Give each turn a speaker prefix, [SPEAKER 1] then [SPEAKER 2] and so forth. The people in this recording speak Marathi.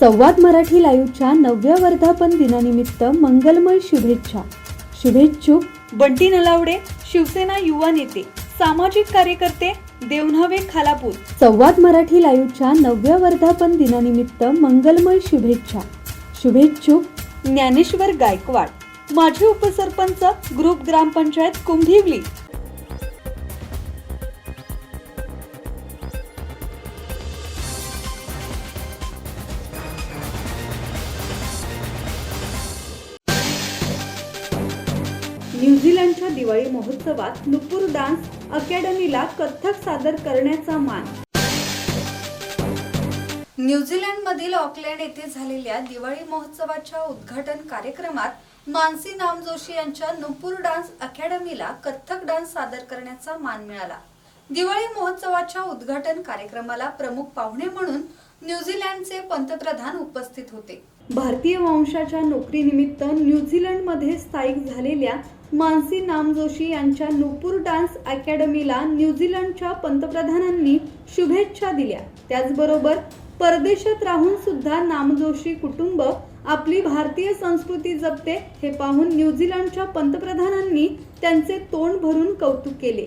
[SPEAKER 1] संवाद मराठी लाईव्हच्या नवव्या वर्धापन दिनानिमित्त मंगलमय शुभेच्छा. शुभेच्छुक
[SPEAKER 2] बंटी नलावडे शिवसेना युवा नेते सामाजिक कार्यकर्ते देवन्हावे खालापूर.
[SPEAKER 1] संवाद मराठी लाईव्हच्या नवव्या वर्धापन दिनानिमित्त मंगलमय शुभेच्छा. शुभेच्छुक
[SPEAKER 2] ज्ञानेश्वर गायकवाड माजी उपसरपंच ग्रुप ग्रामपंचायत कुंभिवली. न्यूझीलंडच्या दिवाळी महोत्सवात नुपूर डान्स अकॅडमीला कथ्थक सादर करण्याचा मान. न्यूझीलंडमधील ऑकलँड येथे झालेल्या दिवाळी महोत्सवाच्या उद्घाटन कार्यक्रमात मानसी नामजोशी यांच्या नुपूर डान्स अकॅडमीला कथ्थक डान्स सादर करण्याचा मान मिळाला. दिवाळी महोत्सवाच्या उद्घाटन कार्यक्रमाला प्रमुख पाहुणे म्हणून न्यूझीलंडचे पंतप्रधान उपस्थित होते. भारतीय वंशाच्या नोकरीनिमित्त न्यूझीलंडमध्ये स्थायिक झालेल्या मानसी नामजोशी यांच्या नुपूर डान्स अकॅडमीला न्यूझीलंडच्या पंतप्रधानांनी शुभेच्छा दिल्या. त्याचबरोबर परदेशात राहून सुद्धा नामजोशी कुटुंब आपली भारतीय संस्कृती जपते हे पाहून न्यूझीलंडच्या पंतप्रधानांनी त्यांचे तोंड भरून कौतुक केले.